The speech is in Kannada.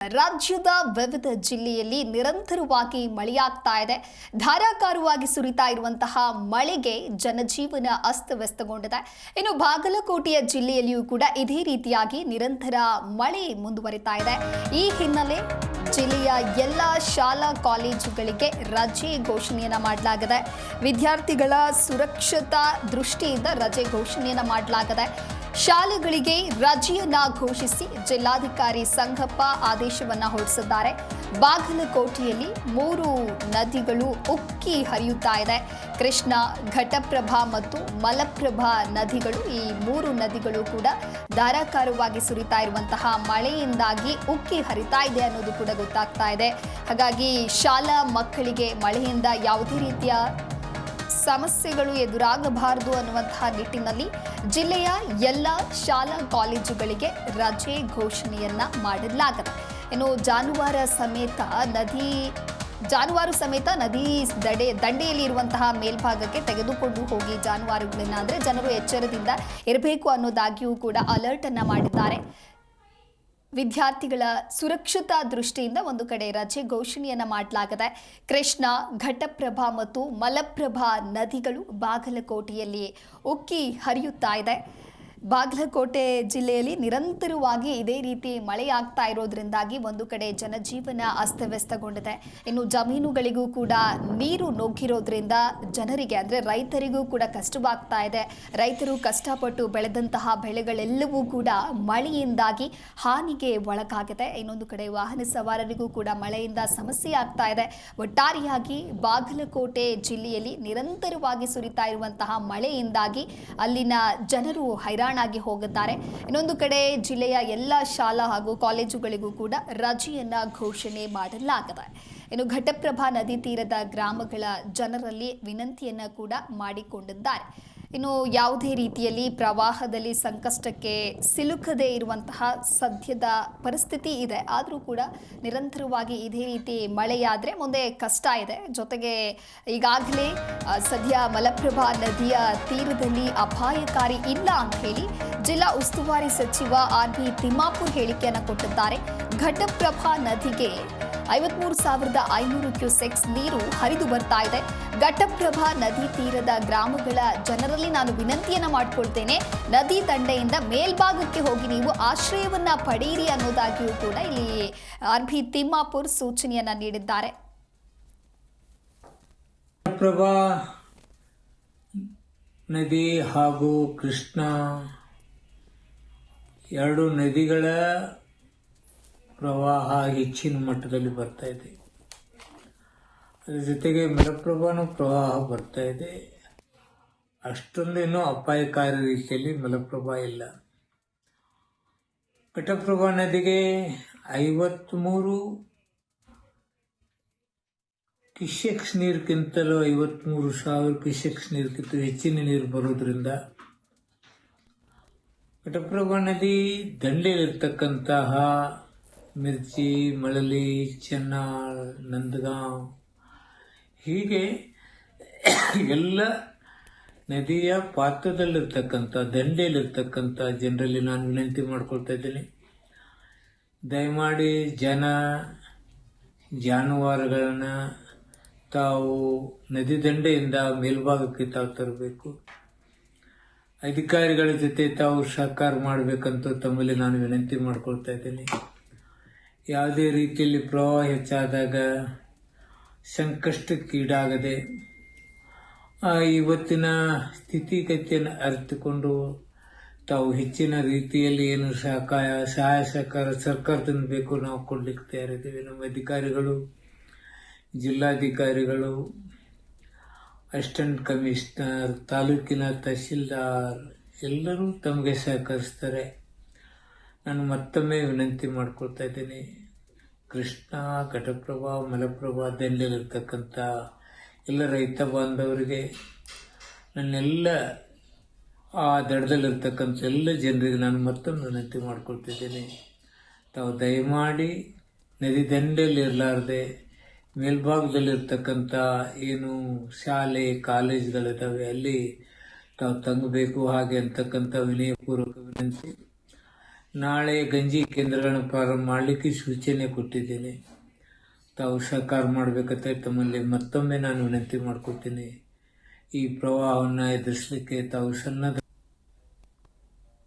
ರಾಜ್ಯದ ವಿವಿಧ ಜಿಲ್ಲೆಯಲ್ಲಿ ನಿರಂತರವಾಗಿ ಮಳೆಯಾಗ್ತಾ ಇದೆ. ಧಾರಾಕಾರವಾಗಿ ಸುರಿತಾ ಇರುವಂತಹ ಮಳೆಗೆ ಜನಜೀವನ ಅಸ್ತವ್ಯಸ್ತಗೊಂಡಿದೆ. ಇನ್ನು ಬಾಗಲಕೋಟೆಯ ಜಿಲ್ಲೆಯಲ್ಲಿಯೂ ಕೂಡ ಇದೇ ರೀತಿಯಾಗಿ ನಿರಂತರ ಮಳೆ ಮುಂದುವರಿತಾ ಇದೆ. ಈ ಹಿನ್ನೆಲೆ ಜಿಲ್ಲೆಯ ಎಲ್ಲ ಶಾಲಾ ಕಾಲೇಜುಗಳಿಗೆ ರಜೆ ಘೋಷಣೆಯನ್ನು ಮಾಡಲಾಗಿದೆ. ವಿದ್ಯಾರ್ಥಿಗಳ ಸುರಕ್ಷತಾ ದೃಷ್ಟಿಯಿಂದ ರಜೆ ಘೋಷಣೆಯನ್ನು ಮಾಡಲಾಗಿದೆ. ಶಾಲೆಗಳಿಗೆ ರಜೆಯನ್ನ ಘೋಷಿಸಿ ಜಿಲ್ಲಾಧಿಕಾರಿ ಸಂಘಪ್ಪ ಆದೇಶವನ್ನ ಹೊರಡಿಸಿದ್ದಾರೆ. ಬಾಗಲಕೋಟೆಯಲ್ಲಿ ಮೂರು ನದಿಗಳು ಉಕ್ಕಿ ಹರಿಯುತ್ತಾ ಇದೆ. ಕೃಷ್ಣ, ಘಟಪ್ರಭಾ ಮತ್ತು ಮಲಪ್ರಭಾ ನದಿಗಳು ಈ ಮೂರು ನದಿಗಳು ಕೂಡ ಧಾರಾಕಾರವಾಗಿ ಸುರಿತಾ ಇರುವಂತಹ ಮಳೆಯಿಂದಾಗಿ ಉಕ್ಕಿ ಹರಿತಾ ಇದೆ ಅನ್ನೋದು ಕೂಡ ಗೊತ್ತಾಗ್ತಾ ಇದೆ. ಹಾಗಾಗಿ ಶಾಲಾ ಮಕ್ಕಳಿಗೆ ಮಳೆಯಿಂದ ಯಾವುದೇ ರೀತಿಯ ಸಮಸ್ಯೆಗಳು ಎದುರಾಗಬಾರದು ಅನ್ನುವಂತಹ ನಿಟ್ಟಿನಲ್ಲಿ ಜಿಲ್ಲೆಯ ಎಲ್ಲ ಶಾಲಾ ಕಾಲೇಜುಗಳಿಗೆ ರಜೆ ಘೋಷಣೆಯನ್ನ ಮಾಡಲಾಗಿದೆ. ಇನ್ನು ಜಾನುವಾರ ಸಮೇತ ನದಿ, ಜಾನುವಾರು ಸಮೇತ ನದಿ ದಡೆ ದಂಡೆಯಲ್ಲಿ ಇರುವಂತಹ ಮೇಲ್ಭಾಗಕ್ಕೆ ತೆಗೆದುಕೊಂಡು ಹೋಗಿ ಜಾನುವಾರುಗಳನ್ನ ಅಂದ್ರೆ ಜನರು ಎಚ್ಚರದಿಂದ ಇರಬೇಕು ಅನ್ನೋದಾಗಿಯೂ ಕೂಡ ಅಲರ್ಟ್ ಅನ್ನ ಮಾಡಿದ್ದಾರೆ. ವಿದ್ಯಾರ್ಥಿಗಳ ಸುರಕ್ಷತಾ ದೃಷ್ಟಿಯಿಂದ ಒಂದು ಕಡೆ ರಜೆ ಘೋಷಣೆಯನ್ನು ಮಾಡಲಾಗಿದೆ ಕೃಷ್ಣ, ಘಟಪ್ರಭಾ ಮತ್ತು ಮಲಪ್ರಭಾ ನದಿಗಳು ಬಾಗಲಕೋಟೆಯಲ್ಲಿ ಉಕ್ಕಿ ಹರಿಯುತ್ತಾ ಇದೆ. ಬಾಗಲಕೋಟೆ ಜಿಲ್ಲೆಯಲ್ಲಿ ನಿರಂತರವಾಗಿ ಇದೇ ರೀತಿ ಮಳೆಯಾಗ್ತಾ ಇರೋದ್ರಿಂದಾಗಿ ಒಂದು ಕಡೆ ಜನಜೀವನ ಅಸ್ತವ್ಯಸ್ತಗೊಂಡಿದೆ. ಇನ್ನು ಜಮೀನುಗಳಿಗೂ ಕೂಡ ನೀರು ನುಗ್ಗಿರೋದ್ರಿಂದ ಜನರಿಗೆ, ಅಂದರೆ ರೈತರಿಗೂ ಕೂಡ ಕಷ್ಟವಾಗ್ತಾ ಇದೆ. ರೈತರು ಕಷ್ಟಪಟ್ಟು ಬೆಳೆದಂತಹ ಬೆಳೆಗಳೆಲ್ಲವೂ ಕೂಡ ಮಳೆಯಿಂದಾಗಿ ಹಾನಿಗೆ ಒಳಗಾಗಿದೆ. ಇನ್ನೊಂದು ಕಡೆ ವಾಹನ ಸವಾರರಿಗೂ ಕೂಡ ಮಳೆಯಿಂದ ಸಮಸ್ಯೆ ಆಗ್ತಾ ಇದೆ. ಒಟ್ಟಾರೆಯಾಗಿ ಬಾಗಲಕೋಟೆ ಜಿಲ್ಲೆಯಲ್ಲಿ ನಿರಂತರವಾಗಿ ಸುರಿತಾ ಇರುವಂತಹ ಮಳೆಯಿಂದಾಗಿ ಅಲ್ಲಿನ ಜನರು ಹೈರಾಣಾಗಿ ಹೋಗುತ್ತಾರೆ. ಇನ್ನೊಂದು ಕಡೆ ಜಿಲ್ಲೆಯ ಎಲ್ಲ ಶಾಲಾ ಹಾಗೂ ಕಾಲೇಜುಗಳಿಗೂ ಕೂಡ ರಜೆಯನ್ನ ಘೋಷಣೆ ಮಾಡಲಾಗಿದೆ. ಇನ್ನು ಘಟಪ್ರಭಾ ನದಿ ತೀರದ ಗ್ರಾಮಗಳ ಜನರಲ್ಲಿ ವಿನಂತಿಯನ್ನ ಕೂಡ ಮಾಡಿಕೊಂಡಿದ್ದಾರೆ. ಇನ್ನು ಯಾವುದೇ ರೀತಿಯಲ್ಲಿ ಪ್ರವಾಹದಲ್ಲಿ ಸಂಕಷ್ಟಕ್ಕೆ ಸಿಲುಕದೇ ಇರುವಂತಹ ಸದ್ಯದ ಪರಿಸ್ಥಿತಿ ಇದೆ. ಆದರೂ ಕೂಡ ನಿರಂತರವಾಗಿ ಇದೇ ರೀತಿ ಮಳೆಯಾದರೆ ಮುಂದೆ ಕಷ್ಟ ಇದೆ. ಜೊತೆಗೆ ಈಗಾಗಲೇ ಸದ್ಯ ಮಲಪ್ರಭಾ ನದಿಯ ತೀರದಲ್ಲಿ ಅಪಾಯಕಾರಿ ಇಲ್ಲ ಅಂತ ಹೇಳಿ ಜಿಲ್ಲಾ ಉಸ್ತುವಾರಿ ಸಚಿವ ಆರ್ ಬಿ ತಿಮ್ಮಾಪುರ್ ಹೇಳಿಕೆಯನ್ನು ಕೊಟ್ಟಿದ್ದಾರೆ. ಘಟಪ್ರಭಾ ನದಿಗೆ ಐವತ್ಮೂರು ಸಾವಿರದ ಐನೂರು ಕ್ಯೂಸೆಕ್ಸ್ ನೀರು ಹರಿದು ಬರ್ತಾ ಇದೆ. ಘಟಪ್ರಭಾ ನದಿ ತೀರದ ಗ್ರಾಮಗಳ ಜನರಲ್ಲಿ ನಾನು ವಿನಂತಿಯನ್ನು ಮಾಡ್ಕೊಳ್ತೇನೆ. ನದಿ ದಂಡೆಯಿಂದ ಮೇಲ್ಭಾಗಕ್ಕೆ ಹೋಗಿ ನೀವು ಆಶ್ರಯವನ್ನ ಪಡೆಯಿರಿ ಅನ್ನೋದಾಗಿಯೂ ಕೂಡ ಇಲ್ಲಿ ಆರ್ ಬಿ ತಿಮ್ಮಾಪುರ್ ಸೂಚನೆಯನ್ನ ನೀಡಿದ್ದಾರೆ. ಪ್ರಭಾ ನದಿ ಹಾಗೂ ಕೃಷ್ಣ ಎರಡು ನದಿಗಳ ಪ್ರವಾಹ ಹೆಚ್ಚಿನ ಮಟ್ಟದಲ್ಲಿ ಬರ್ತಾ ಇದೆ. ಅದ್ರ ಜೊತೆಗೆ ಮಲಪ್ರಭಾನು ಪ್ರವಾಹ ಬರ್ತಾ ಇದೆ. ಅಷ್ಟೊಂದೇನೂ ಅಪಾಯಕಾರಿ ರೀತಿಯಲ್ಲಿ ಮಲಪ್ರಭಾ ಇಲ್ಲ. ಘಟಪ್ರಭಾ ನದಿಗೆ ಐವತ್ತ್ಮೂರು ಕಿಶೆಕ್ಸ್ ನೀರಿಗಿಂತಲೂ ಐವತ್ಮೂರು ಸಾವಿರ ಕಿಶೆಕ್ಸ್ ನೀರಿಗಿಂತ ಹೆಚ್ಚಿನ ನೀರು ಬರೋದ್ರಿಂದ ಘಟಪ್ರಭಾ ನದಿ ದಂಡೆಯಲ್ಲಿರ್ತಕ್ಕಂತಹ ಮಿರ್ಚಿ, ಮಳಲಿ, ಚೆನ್ನಾಳ್, ನಂದಗಾಂವ್. ಹೀಗೆ ಎಲ್ಲ ನದಿಯ ಪಾತ್ರದಲ್ಲಿರ್ತಕ್ಕಂಥ, ದಂಡೆಯಲ್ಲಿರ್ತಕ್ಕಂಥ ಜನರಲ್ಲಿ ನಾನು ವಿನಂತಿ ಮಾಡ್ಕೊಳ್ತಾ ಇದ್ದೀನಿ. ದಯಮಾಡಿ ಜನ, ಜಾನುವಾರುಗಳನ್ನು ತಾವು ನದಿ ದಂಡೆಯಿಂದ ಮೇಲ್ಭಾಗಕ್ಕೆ ತಾವು ತರಬೇಕು. ಅಧಿಕಾರಿಗಳ ಜೊತೆ ತಾವು ಸಹಕಾರ ಮಾಡಬೇಕಂತ ತಮ್ಮಲ್ಲಿ ನಾನು ವಿನಂತಿ ಮಾಡ್ಕೊಳ್ತಾ ಇದ್ದೀನಿ. ಯಾವುದೇ ರೀತಿಯಲ್ಲಿ ಪ್ರವಾಹ ಹೆಚ್ಚಾದಾಗ ಸಂಕಷ್ಟಕ್ಕೀಡಾಗದೆ ಇವತ್ತಿನ ಸ್ಥಿತಿಗತಿಯನ್ನು ಅರಿತುಕೊಂಡು ತಾವು ಹೆಚ್ಚಿನ ರೀತಿಯಲ್ಲಿ ಏನು ಸಹಕಾರ, ಸಹಾಯ ಸಹಕಾರ ಸರ್ಕಾರದಿಂದ ಬೇಕು ನಾವು ಕೊಡಲಿಕ್ಕೆ ತಯಾರಿದ್ದೀವಿ. ನಮ್ಮ ಅಧಿಕಾರಿಗಳು, ಜಿಲ್ಲಾಧಿಕಾರಿಗಳು, ಅಸಿಸ್ಟೆಂಟ್ ಕಮಿಷನರ್, ತಾಲೂಕಿನ ತಹಶೀಲ್ದಾರ್ ಎಲ್ಲರೂ ತಮಗೆ ಸಹಕರಿಸ್ತಾರೆ. ನಾನು ಮತ್ತೊಮ್ಮೆ ವಿನಂತಿ ಮಾಡ್ಕೊಳ್ತಾ ಇದ್ದೀನಿ. ಕೃಷ್ಣ, ಘಟಪ್ರಭಾ, ಮಲಪ್ರಭಾ ದಂಡೆಯಲ್ಲಿರ್ತಕ್ಕಂಥ ಎಲ್ಲ ರೈತ ಬಾಂಧವರಿಗೆ, ನನ್ನೆಲ್ಲ ಆ ದಡದಲ್ಲಿರ್ತಕ್ಕಂಥ ಎಲ್ಲ ಜನರಿಗೆ ನಾನು ಮತ್ತೊಮ್ಮೆ ವಿನಂತಿ ಮಾಡ್ಕೊಳ್ತಿದ್ದೀನಿ. ತಾವು ದಯಮಾಡಿ ನದಿ ದಂಡೆಯಲ್ಲಿ ಇರಲಾರ್ದೆ ಮೇಲ್ಭಾಗದಲ್ಲಿರ್ತಕ್ಕಂಥ ಏನು ಶಾಲೆ, ಕಾಲೇಜ್ಗಳಿದ್ದಾವೆ, ಅಲ್ಲಿ ತಾವು ತಂಗಬೇಕು ಹಾಗೆ ಅಂತಕ್ಕಂಥ ವಿನಯಪೂರ್ವಕ ವಿನಂತಿ. ನಾಳೆ ಗಂಜಿ ಕೇಂದ್ರಗಳನ್ನು ಪ್ರಾರಂಭ ಮಾಡಲಿಕ್ಕೆ ಸೂಚನೆ ಕೊಟ್ಟಿದ್ದೇನೆ. ತಾವು ಸಹಕಾರ ಮಾಡಬೇಕಂತ ತಮ್ಮಲ್ಲಿ ಮತ್ತೊಮ್ಮೆ ನಾನು ವಿನಂತಿ ಮಾಡ್ಕೊತೀನಿ ಈ ಪ್ರವಾಹವನ್ನು ಎದುರಿಸಲಿಕ್ಕೆ ತಾವು ಸನ್ನದ್ಧ